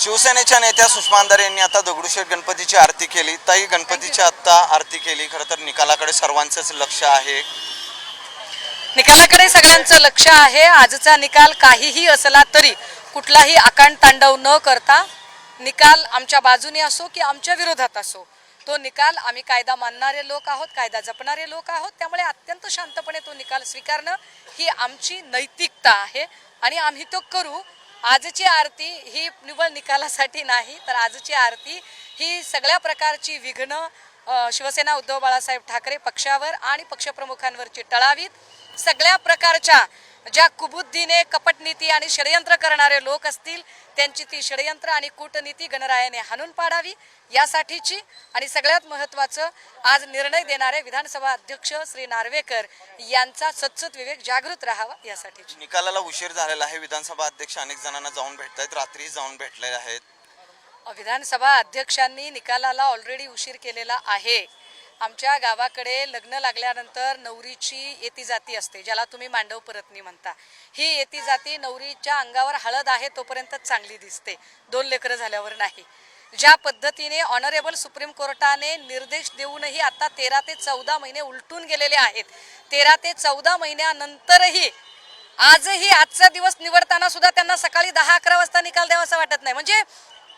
शिवसेनेच्या नेत्या सुषमा अंधारे यांनी आता दगडूशेठ गणपतीची आरती केली ताई गणपतीची आता आरती केली. खरं तर निकालाकडे सर्वांचंच लक्ष आहे. निकालाकडे सगळ्यांचं लक्ष आहे. आजचा निकाल काहीही असला तरी कुठलाही आकांड तांडव न करता निकाल आमच्या बाजूने असो की आमच्या विरोधात असो तो निकाल आम्ही कायदा मानणारे लोक आहोत कायदा जपणारे लोक आहोत. त्यामुळे अत्यंत शांतपणे तो निकाल स्वीकारणं ही आमची नैतिकता आहे आणि आम्ही तो करू आजची आरती ही निव्वळ निकालासाठी नाही तर आजची आरती ही सगळ्या प्रकारची विघ्न शिवसेना उद्धव बाळासाहेब ठाकरे पक्षावर आणि पक्षप्रमुखांवरची टळावीत. सगळ्या प्रकारच्या ज्या कुबुद्धीने कपटनीती आणि षडयंत्र करणारे लोक असतील त्यांची ती षडयंत्र आणि कूटनीती गणरायाने हाणून पाडावी यासाठीची आणि सगळ्यात महत्त्वाचं आज निर्णय देणारे विधानसभा अध्यक्ष श्री नार्वेकर यांचा सतसत विवेक जागृत राहावा यासाठीची. निकालाला उशीर झालेला आहे. विधानसभा अध्यक्ष अनेक जणांना जाऊन भेटतायत. रात्री जाऊन भेटलेले आहेत. विधानसभा अध्यक्षांनी निकालाला ऑलरेडी उशीर केलेला आहे. आमच्या गावाकडे लग्न लागल्यानंतर नवरीची येती जाती असते ज्याला तुम्ही मांडव परतनी म्हणता. ही येती जाती नवरीच्या अंगावर हळद आहे तोपर्यंत चांगली दिसते. दोन लेकरं झाल्यावर नाही. ज्या पद्धतीने ऑनरेबल सुप्रीम कोर्टाने निर्देश देऊनही आता तेरा ते चौदा महिने उलटून गेलेले आहेत. तेरा ते चौदा महिन्यानंतरही आजही आजचा दिवस निवडताना सुद्धा त्यांना सकाळी दहा अकरा वाजता निकाल द्यावासा वाटत नाही. म्हणजे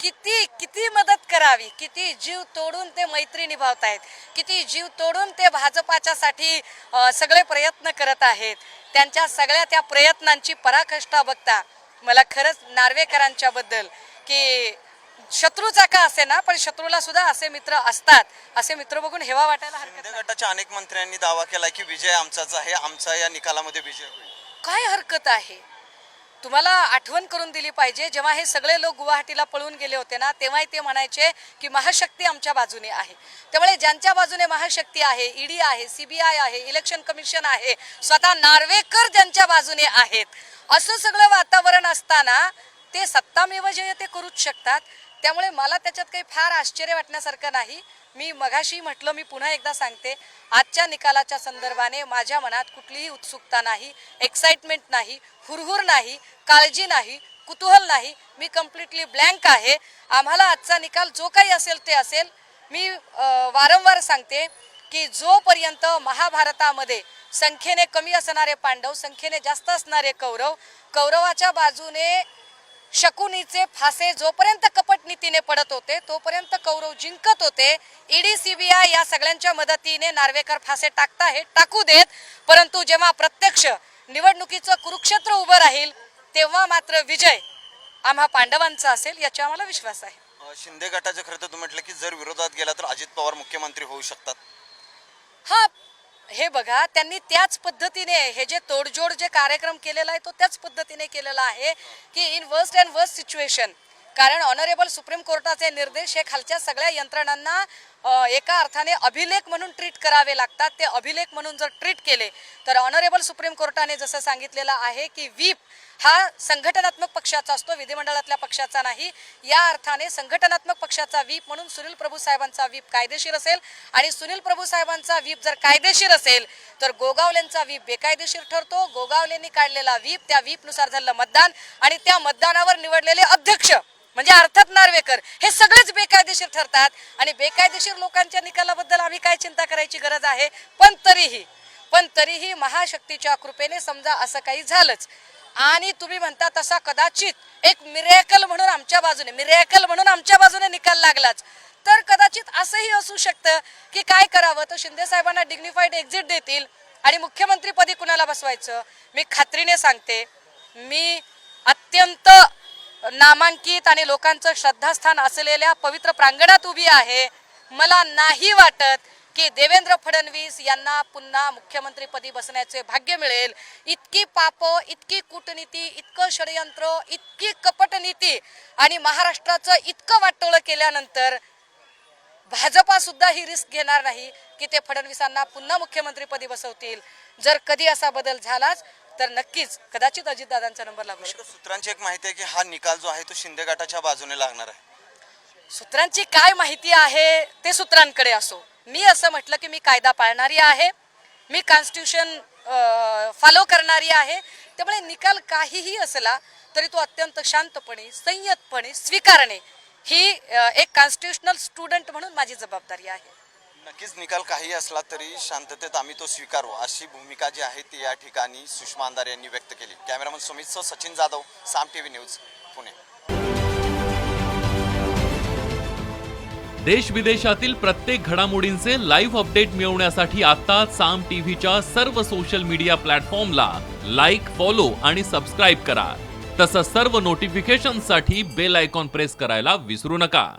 किती किती मदत करावी? किती जीव तोडून ते मैत्री निभावतायत? किती जीव तोडून ते भाजपाच्यासाठी सगळे प्रयत्न करत आहेत? त्यांच्या सगळ्या त्या प्रयत्नांची पराकाष्ठा बघता मला खरंच नार्वेकरांच्या बद्दल की शत्रूचा का असे ना पण शत्रूला सुद्धा असे मित्र असतात. असे मित्र बघून हेवा वाटायला हरकत नाही. गटाच्या अनेक मंत्र्यांनी दावा केला की विजय आमचाच आहे आमचा या निकालामध्ये विजय होईल. काय हरकत आहे? तुम्हाला आठवण करून दिली पाहिजे. जेव्हा हे सगळे लोक गुवाहाटीला पळून गेले होते ना तेव्हाही ते म्हणायचे की महाशक्ती आमच्या बाजूने आहे. त्यामुळे ज्यांच्या बाजूने महाशक्ती आहे ईडी आहे सीबीआय आहे इलेक्शन कमिशन आहे स्वतः नार्वेकर ज्यांच्या बाजूने आहेत. असं सगळं वातावरण असताना ते सत्तामेव जयते करूच शकतात. त्यामुळे मला त्याच्यात काही फार आश्चर्य वाटण्यासारखं नाही. मी मघाशी म्हटलं मी पुन्हा एकदा सांगते. आजच्या निकालाच्या संदर्भाने माझ्या मनात कुठलीही उत्सुकता नाही एक्साइटमेंट नाही हुरहुर नाही काळजी नाही कुतूहल नाही. मी कम्प्लिटली ब्लँक आहे. आम्हाला आजचा निकाल जो काही असेल ते असेल. मी वारंवार सांगते की जोपर्यंत महाभारतामध्ये संख्येने कमी असणारे पांडव संख्येने जास्त असणारे कौरव कौरवाच्या बाजूने शकुनीचे फासे जोपर्यंत कपट नीतीने पडत होते तोपर्यंत कौरव जिंकत होते. ईडी सीबीआय या सगळ्यांच्या मदतीने नार्वेकर फासे टाकता हे टाकू देत परंतु जेव्हा प्रत्यक्ष निवडणुकीचं कुरुक्षेत्र उभं राहील तेव्हा मात्र विजय आम्हा पांडवांचा असेल याचा आम्हाला विश्वास आहे. शिंदे गटाचं खरं तर तुम्ही म्हटलं की जर विरोधात गेला तर अजित पवार मुख्यमंत्री होऊ शकतात. हा हे बघा त्यांनी त्याच पद्धतीने हे जे तोडजोड जे कार्यक्रम केलेला आहे तो त्याच पद्धतीने केलेला आहे की in worst and worst situation कारण ऑनरेबल सुप्रीम कोर्टाचे निर्देश हे खालच्या सगळ्या यंत्रणांना एका अर्थाने अभिलेख म्हणून ट्रीट करावे लागतात. ते अभिलेख म्हणून जर ट्रीट केले तर ऑनरेबल सुप्रीम कोर्टाने जसं सांगितलेलं आहे की व्हीप हा संघटनात्मक पक्षाचा असतो विधिमंडळातल्या पक्षाचा नाही. या अर्थाने संघटनात्मक पक्षाचा व्हीप म्हणून सुनील प्रभू साहेबांचा व्हीप कायदेशीर असेल आणि सुनील प्रभू साहेबांचा व्हीप जर कायदेशीर असेल तर गोगावलेंचा व्हीप बेकायदेशीर ठरतो. गोगावलेंनी काढलेला व्हीप त्या व्हीपनुसार झालं मतदान आणि त्या मतदानावर निवडलेले अध्यक्ष म्हणजे अर्थात नार्वेकर हे सगळेच बेकायदेशीर ठरतात. आणि बेकायदेशीर लोकांच्या निकालाबद्दल आम्ही काय चिंता करायची गरज आहे? पण तरीही पण तरीही महाशक्तीच्या कृपेने समजा असं काही झालंच. आणि तुम्ही म्हणता तसा कदाचित एक मिरॅकल म्हणून आमच्या बाजूने मिरॅकल म्हणून आमच्या बाजूने निकाल लागलाच. तर कदाचित असंही असू शकतं की काय करावं? तर शिंदे साहेबांना डिग्निफाईड एक्झिट देतील. आणि मुख्यमंत्रीपदी कुणाला बसवायचं? मी खात्रीने सांगते मी अत्यंत नामांकित आणि लोकांचं श्रद्धास्थान असलेल्या पवित्र प्रांगणात उभी आहे. मला नाही वाटत की देवेंद्र फडणवीस यांना पुन्हा मुख्यमंत्रीपदी बसण्याचे भाग्य मिळेल. इतकी पाप इतकी कूटनीती इतकं षडयंत्र इतकी कपटनीती आणि महाराष्ट्राचं इतकं वाटोळं केल्यानंतर भाजपा सुद्धा ही रिस्क घेणार नाही की ते फडणवीसांना पुन्हा मुख्यमंत्रीपदी बसवतील. जर कधी असा बदल झालाच तर नक्कीच कदाचित अजितदादांचा नंबर लागू शकतो. सूत्रांची एक माहिती आहे की हा निकाल जो आहे तो शिंदे गटाच्या बाजूने लागणार आहे. सूत्रांची काय माहिती आहे ते सूत्रांकडे असो. मी असं म्हटलं की मी कायदा पाळणारी आहे मी कॉन्स्टिट्यूशन फॉलो करणारी आहे. त्यामुळे निकाल काहीही असला तरी तो अत्यंत शांतपणे संयतपणे स्वीकारणे ही एक कॉन्स्टिट्युशनल स्टुडंट म्हणून माझी जबाबदारी आहे. नक्कीच निकाल काही असला तरी शांततेत आम्ही तो स्वीकारू. अशी भूमिका जी आहे ती या ठिकाणी सुषमा अंधारे यांनी व्यक्त केली. Cameraman Sumit Sachin Jadhav Saam TV news Pune. देश विदेशातील प्रत्येक घडामोडींचे लाईव्ह अपडेट मिळवण्यासाठी आता साम टीव्हीच्या सर्व सोशल मीडिया प्लॅटफॉर्मला लाईक फॉलो आणि सबस्क्राईब करा. तसंच सर्व नोटिफिकेशनसाठी बेल आयकॉन प्रेस करायला विसरू नका.